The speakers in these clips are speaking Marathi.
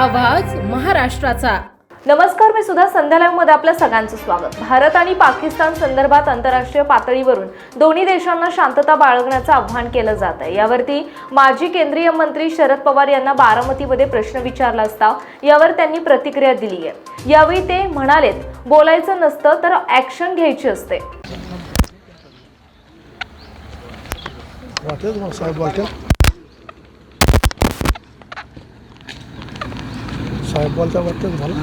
राष्ट्राचा नमस्कार मी सुद्धा संध्या मध्ये आपलं सगळ्यांचं स्वागत. भारत आणि पाकिस्तान संदर्भात आंतरराष्ट्रीय पातळीवरून दोन्ही देशांना शांतता बाळगण्याचं आव्हान केलं जात आहे. यावरती माजी केंद्रीय मंत्री शरद पवार यांना बारामतीमध्ये प्रश्न विचारला असता यावर त्यांनी प्रतिक्रिया दिली आहे. यावेळी ते म्हणालेत बोलायचं नसतं तर ऍक्शन घ्यायची असते. वाटेल? तुम्हाला साहेब वाटेल साहेब बोलता वाटतं तुम्हाला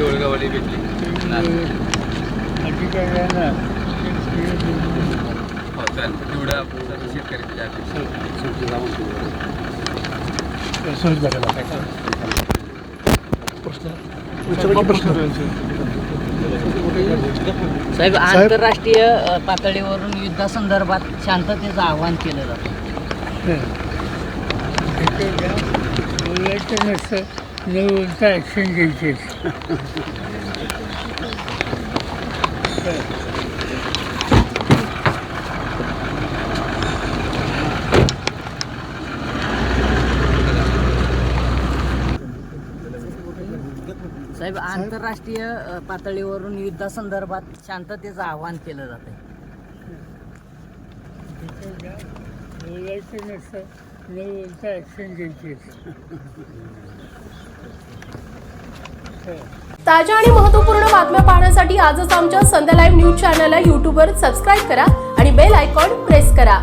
ओळगावाली भेटली हो चालेल एवढा सहज भेटायला प्रश्न साहेब. आंतरराष्ट्रीय पातळीवरून युद्धासंदर्भात शांततेचं आवाहन केलं जातं. नसतं न बोलता ॲक्शन घ्यायची साहेब आंतरराष्ट्रीय अ, पातळीवरून युद्धासंदर्भात शांततेचं आवाहन केलं जातं बोलायचं नसतं. न बोलता ॲक्शन घ्यायची ताज्या आणि महत्त्वपूर्ण बातम्या पाहण्यासाठी आजच आमच्या संध्या लाईव्ह न्यूज चॅनलला यूट्यूबवर सबस्क्राईब करा आणि बेल आयकॉन प्रेस करा.